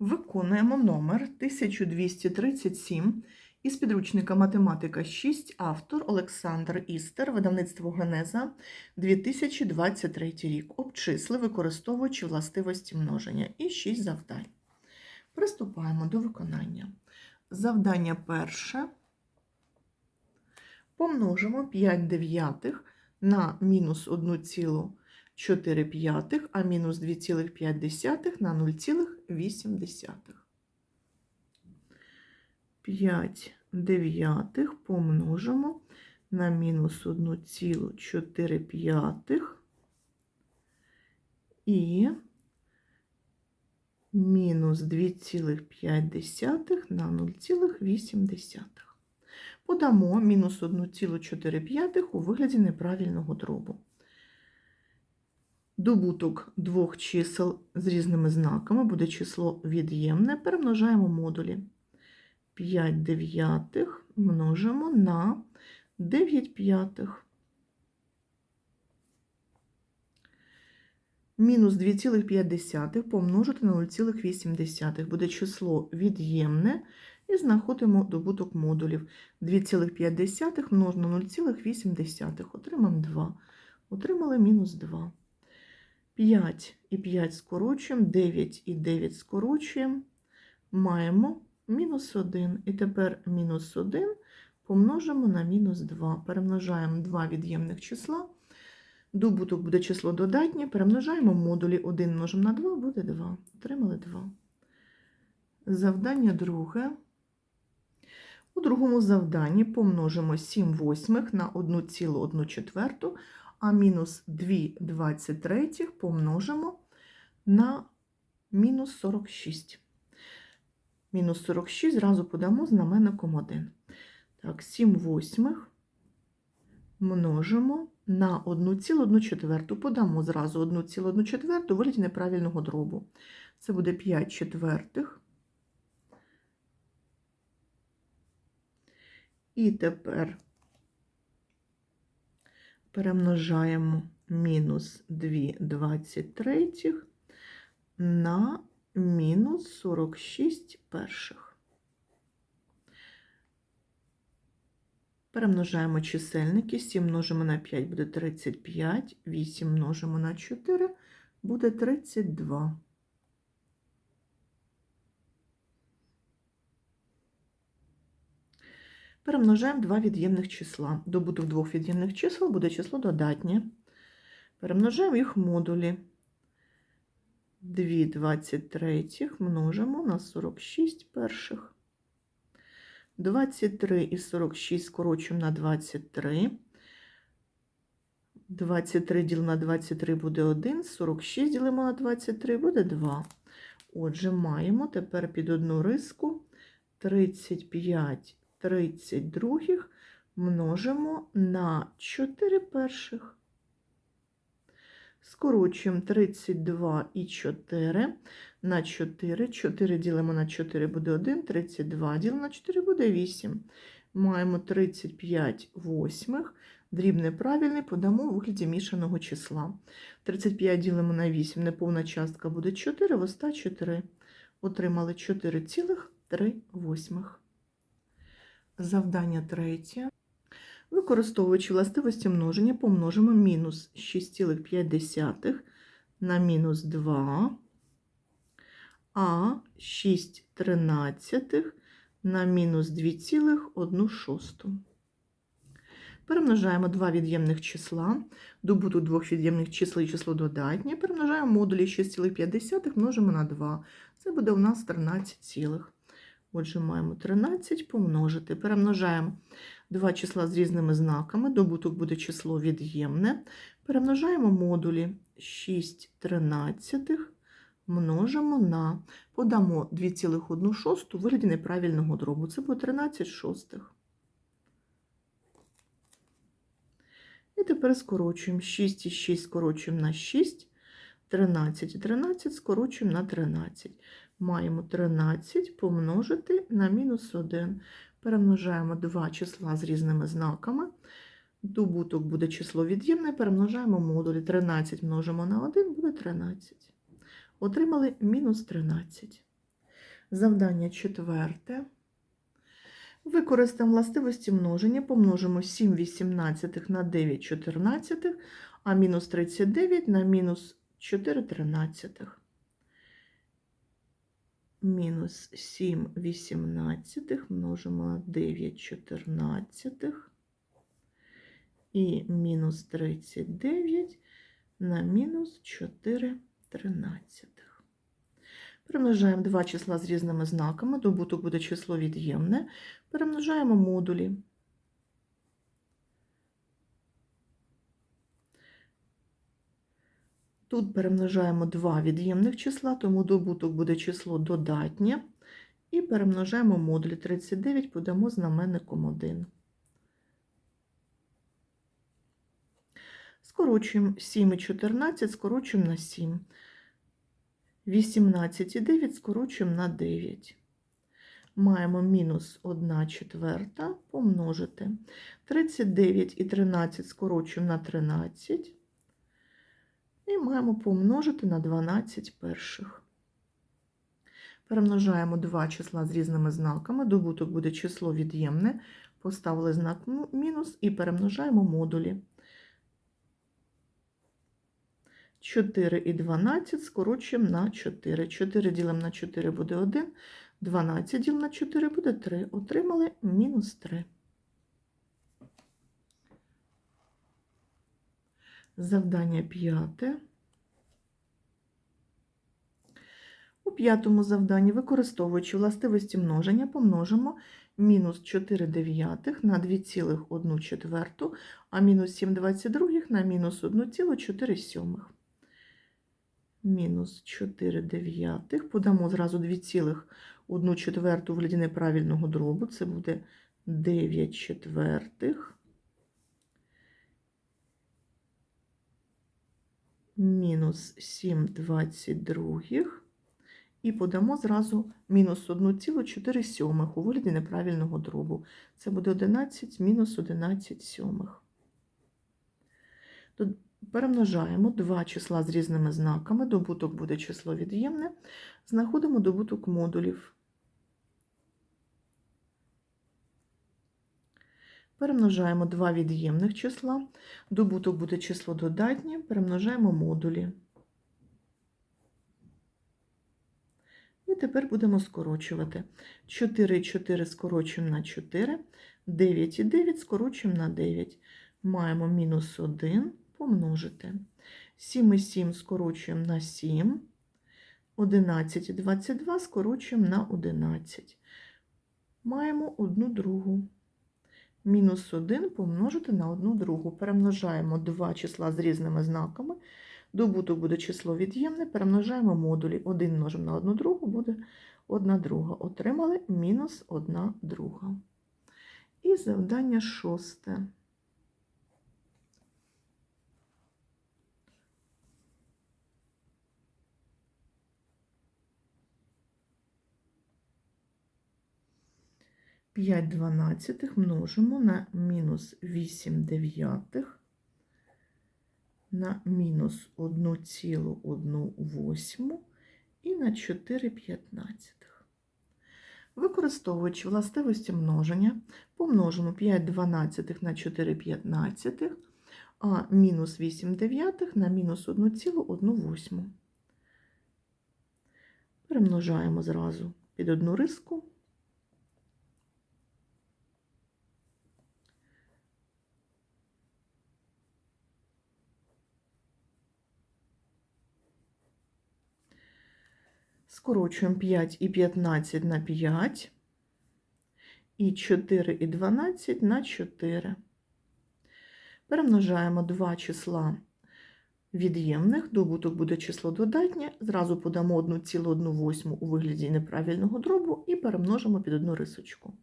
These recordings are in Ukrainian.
Виконуємо номер 1237 із підручника Математика 6, автор Олександр Істер, видавництво Генеза, 2023 рік. Обчисли, використовуючи властивості множення і 6 завдань. Приступаємо до виконання. Завдання перше. Помножимо 5 дев'ятих на мінус 1,4 п'ятих, а мінус 2,5 на 0,8. 5 дев'ятих помножимо на мінус 1,4 п'ятих і мінус 2,5 на 0,8. Подамо мінус 1,4 у вигляді неправильного дробу. Добуток двох чисел з різними знаками буде число від'ємне. Перемножаємо модулі. 5 дев'ятих множимо на 9 п'ятих. Мінус 2,5 помножити на 0,8 буде число від'ємне і знаходимо добуток модулів. 2,5 множимо на 0,8. Отримаємо 2. Отримали мінус 2. 5 і 5 скорочуємо, 9 і 9 скорочуємо. Маємо мінус 1. І тепер мінус 1 помножимо на мінус 2. Перемножаємо два від'ємних числа. Добуток буде число додатнє. Перемножаємо модулі 1 множимо на 2, буде 2. Отримали 2. Завдання друге. У другому завданні помножимо 7 восьмих на 1,1 четверту, а мінус 2 23 помножимо на мінус 46. Мінус 46 зразу подамо знаменником 1. Так, 7 восьмих множимо на 1,1 четверту. Подамо зразу 1,1 четверту вигляді неправильного дробу. Це буде 5 четвертих. І тепер перемножаємо мінус 2 23 на мінус 46 перших. Перемножаємо чисельники, 7 множимо на 5 буде 35, 8 множимо на 4 буде 32. Перемножаємо два від'ємних числа. Добуток двох від'ємних чисел буде число додатнє. Перемножаємо їх модулі. 2 23 множимо на 46 перших. 23 і 46 скорочуємо на 23. 23 ділимо на 23 буде 1, 46 ділимо на 23 буде 2. Отже, маємо тепер під одну риску 35 32 множимо на 4 перших. Скорочуємо 32 і 4 на 4. 4 ділимо на 4 буде 1, 32 ділимо на 4 буде 8. Маємо 35 восьмих. Дріб неправильний подамо у вигляді мішаного числа. 35 ділимо на 8, неповна частка буде 4, воста 4. Отримали 4,3 восьмих. Завдання третє. Використовуючи властивості множення, помножимо мінус 6,5 на мінус 2, а 6 тринадцятих на мінус 2,1 Перемножаємо два від'ємних числа, добуток двох від'ємних чисел і число додатнє. Перемножаємо модулі 6,5 множимо на 2. Це буде у нас 13 цілих. Отже, маємо 13 помножити. Перемножаємо два числа з різними знаками. Добуток буде число від'ємне. Перемножаємо модулі 6 тринадцятих, множимо на, подамо 2,1 шосту вигляді неправильного дробу. Це буде 13 шостих. І тепер скорочуємо 6 і 6 скорочуємо на 6, 13 і 13 скорочуємо на 13 маємо 13 помножити на мінус 1. Перемножаємо два числа з різними знаками. Добуток буде число від'ємне, перемножаємо модулі. 13 множимо на 1, буде 13. Отримали мінус 13. Завдання четверте. Використаємо властивості множення, помножимо 7 18 на 9 14, а мінус 39 на мінус 4 13. Мінус 7 18 множимо на 9 14 і мінус 39 на мінус 4 13. Перемножаємо два числа з різними знаками, добуток буде число від'ємне. Перемножаємо модулі. Тут перемножаємо два від'ємних числа, тому добуток буде число додатнє. І перемножаємо модулі 39, подамо знаменником 1. Скорочуємо 7 і 14, скорочуємо на 7. 18 і 9 скорочуємо на 9. Маємо мінус 1 четверта помножити. 39 і 13 скорочуємо на 13. І маємо помножити на 12 перших. Перемножаємо два числа з різними знаками. Добуток буде число від'ємне. Поставили знак мінус і перемножаємо модулі. 4 і 12 скорочуємо на 4. 4 ділимо на 4 буде 1, 12 ділимо на 4 буде 3. Отримали мінус 3. Завдання п'яте. У п'ятому завданні, використовуючи властивості множення, помножимо мінус 4 дев'ятих на 2,1 четверту, а мінус 7 22 на мінус 1,4 сьомих мінус 4 дев'ятих. Подамо зразу 2,1 четверту в вигляді неправильного дробу. Це буде 9 четвертих. Мінус 7 22. І подамо зразу мінус 1,4 сьомих у вигляді неправильного дробу. Це буде 11 мінус 11 сьомих. Перемножаємо два числа з різними знаками, добуток буде число від'ємне, знаходимо добуток модулів. Перемножаємо два від'ємних числа, добуток буде число додатнє, перемножаємо модулі. І тепер будемо скорочувати. 4 і 4 скорочуємо на 4, 9 і 9 скорочуємо на 9. Маємо мінус 1 помножити. 7 і 7 скорочуємо на 7, 11 і 22 скорочуємо на 11. Маємо одну другу. Мінус 1 помножити на одну другу. Перемножаємо два числа з різними знаками. Добуток буде число від'ємне, перемножаємо модулі. 1 множимо на одну другу, буде 1 друга. Отримали мінус 1 друга. І завдання шосте. 5 дванадцятих множимо на мінус 8 дев'ятих на мінус 1,1 восьму і на 4 п'ятнадцятих. Використовуючи властивості множення, помножимо 5 дванадцятих на 4 п'ятнадцятих, а мінус 8 дев'ятих на мінус 1,1 восьму. Перемножаємо зразу під одну риску. Скорочуємо 5 і 15 на 5, і 4 і 12 на 4. Перемножаємо два числа від'ємних, добуток буде число додатнє, зразу подамо 1,1 у вигляді неправильного дробу і перемножимо під одну рисочку.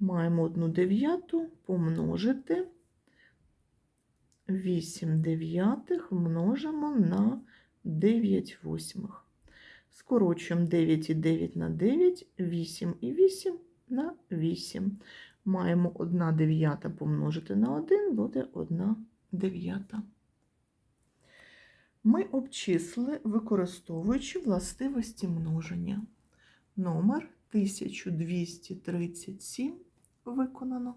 Маємо 1 дев'яту помножити 8 дев'ятих множимо на 9 восьмих. Скорочуємо 9 і 9 на 9, 8 і 8 на 8. Маємо 1 дев'ята помножити на 1, буде 1 дев'ята. Ми обчислили, використовуючи властивості множення. Номер 1237 виконано.